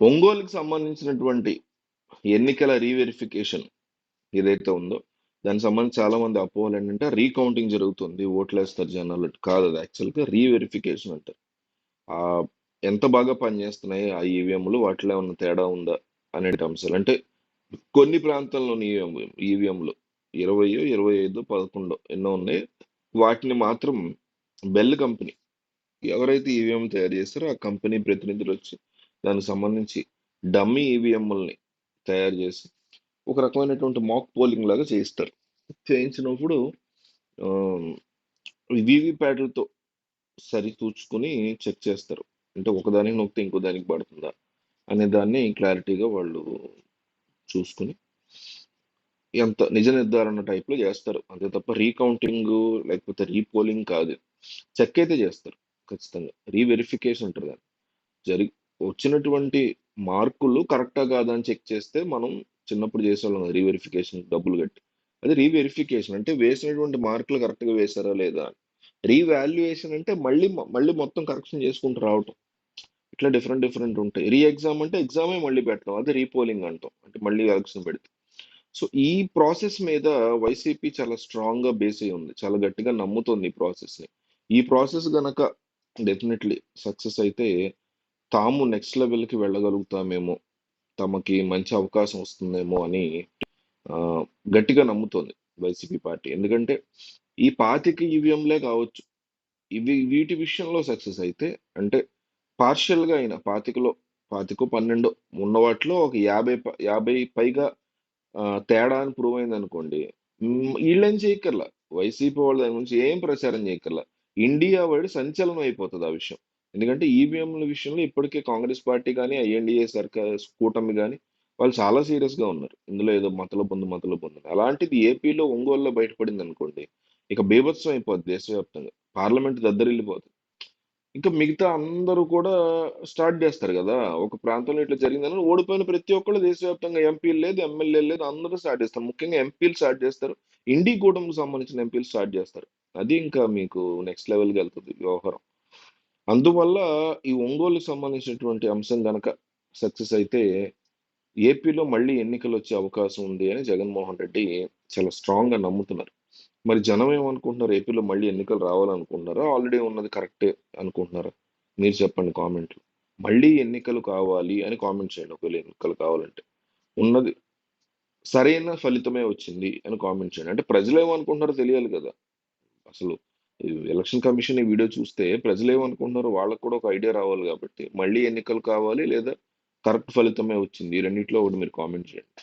ఒంగోలుకి సంబంధించినటువంటి ఎన్నికల రీవెరిఫికేషన్ ఏదైతే ఉందో దానికి సంబంధించి చాలా మంది అపోహలు ఏంటంటే రీకౌంటింగ్ జరుగుతుంది ఓట్లు వేస్తారు జనాలు. కాదు అది యాక్చువల్గా రీవెరిఫికేషన్ అంటారు ఎంత బాగా పనిచేస్తున్నాయి ఆ ఈవీఎంలు? వాటిలో ఉన్న తేడా ఉందా? అనే అంశాలు. అంటే కొన్ని ప్రాంతాల్లోని ఈవీఎం ఈవీఎంలు ఇరవై ఇరవై ఐదు పదకొండు ఎన్నో ఉన్నాయి. వాటిని మాత్రం బెల్ కంపెనీ ఎవరైతే ఈవీఎం తయారు చేస్తారో ఆ కంపెనీ ప్రతినిధులు వచ్చి దానికి సంబంధించి డమ్మీ ఈవీఎంలని తయారు చేసి ఒక రకమైనటువంటి మాక్ పోలింగ్ లాగా చేయిస్తారు. చేయించినప్పుడు వీవీప్యాట్లతో సరితూచుకుని చెక్ చేస్తారు. అంటే ఒకదానికి నొక్కితే ఇంకో దానికి పడుతుందా అనే దాన్ని క్లారిటీగా వాళ్ళు చూసుకుని ఎంత నిజ నిర్ధారణ టైప్లో చేస్తారు. అంతే తప్ప రీకౌంటింగ్ లేకపోతే రీపోలింగ్ కాదు. చెక్ అయితే చేస్తారు ఖచ్చితంగా. రీవెరిఫికేషన్ ఉంటుంది దాన్ని. జరిగి వచ్చినటువంటి మార్కులు కరెక్టా కాదా అని చెక్ చేస్తే మనం చిన్నప్పుడు చేసేవాళ్ళం రీవెరిఫికేషన్ డబ్బులు కట్టి అది రీవెరిఫికేషన్ అంటే వేసినటువంటి మార్కులు కరెక్ట్గా వేశారా లేదా? అని రీవాల్యుయేషన్ అంటే మళ్ళీ మళ్ళీ మొత్తం కరెక్షన్ చేసుకుంటూ రావటం. ఇట్లా డిఫరెంట్ డిఫరెంట్ ఉంటాయి. రీ ఎగ్జామ్ అంటే ఎగ్జామే మళ్ళీ పెట్టడం అది రీపోలింగ్ అంటాం. అంటే మళ్ళీ ఎలక్షన్ పెడితే. సో ఈ ప్రాసెస్ మీద వైసీపీ చాలా స్ట్రాంగ్గా బేస్ అయి ఉంది. చాలా గట్టిగా నమ్ముతుంది ఈ ప్రాసెస్ని ఈ ప్రాసెస్ గనక డెఫినెట్లీ సక్సెస్ అయితే తాము నెక్స్ట్ లెవెల్కి వెళ్ళగలుగుతామేమో తమకి మంచి అవకాశం వస్తుందేమో అని గట్టిగా నమ్ముతోంది వైసీపీ పార్టీ. ఎందుకంటే ఈ పాతిక ఈవీఎంలే కావచ్చు ఇవి వీటి విషయంలో సక్సెస్ అయితే అంటే పార్షియల్గా అయిన అయినా పాతికలో పాతికో పన్నెండు ఉన్న వాటిలో ఒక యాభై ప- యాభై పైగా తేడా అని ప్రూవ్ అయింది అనుకోండి వీళ్ళేం చేయక్కర్లా? వైసీపీ వాళ్ళు దాని గురించి ఏం ప్రచారం చేయక్కర్లా? ఇండియా వైడ్ సంచలనం అయిపోతుంది ఆ విషయం. ఎందుకంటే ఈవీఎంల విషయంలో ఇప్పటికే కాంగ్రెస్ పార్టీ కానీ ఐఎన్డిఏ సర్కార్ కూటమి కానీ వాళ్ళు చాలా సీరియస్గా ఉన్నారు. ఇందులో ఏదో మతల పొందు మతల పొందు అలాంటిది ఏపీలో ఒంగోలులో బయటపడింది అనుకోండి ఇక బీభత్సం అయిపోద్ది దేశవ్యాప్తంగా. పార్లమెంట్ దద్దరిల్లిపోతుంది ఇంకా మిగతా అందరూ కూడా స్టార్ట్ చేస్తారు కదా ఒక ప్రాంతంలో ఇట్లా జరిగిందని ఓడిపోయిన ప్రతి ఒక్కళ్ళు దేశవ్యాప్తంగా ఎంపీలు లేదు ఎమ్మెల్యే లేదు అందరూ స్టార్ట్ చేస్తారు. ముఖ్యంగా ఎంపీలు స్టార్ట్ చేస్తారు. ఇండి కూటమికి సంబంధించిన ఎంపీలు స్టార్ట్ చేస్తారు. అది ఇంకా మీకు నెక్స్ట్ లెవెల్కి వెళ్తుంది వ్యవహారం. అందువల్ల ఈ ఒంగోలుకు సంబంధించినటువంటి అంశం గనక సక్సెస్ అయితే ఏపీలో మళ్ళీ ఎన్నికలు వచ్చే అవకాశం ఉంది అని జగన్మోహన్ రెడ్డి చాలా స్ట్రాంగ్గా నమ్ముతున్నారు. మరి జనం ఏమనుకుంటున్నారు? ఏపీలో మళ్ళీ ఎన్నికలు రావాలనుకుంటున్నారా? ఆల్రెడీ ఉన్నది కరెక్టే అనుకుంటున్నారా? మీరు చెప్పండి కామెంట్లు. మళ్ళీ ఎన్నికలు కావాలి అని కామెంట్ చేయండి ఒకవేళ ఎన్నికలు కావాలంటే. ఉన్నది సరైన ఫలితమే వచ్చింది అని కామెంట్ చేయండి. అంటే ప్రజలు ఏమనుకుంటున్నారో తెలియాలి కదా. అసలు ఎలక్షన్ కమిషన్ ఈ వీడియో చూస్తే ప్రజలు ఏమనుకుంటున్నారో వాళ్ళకు కూడా ఒక ఐడియా రావాలి కాబట్టి మళ్ళీ ఎన్నికలు కావాలి లేదా కరెక్ట్ ఫలితమే వచ్చింది. ఈ రెండింటిలో ఒకటి మీరు కామెంట్ చేయండి.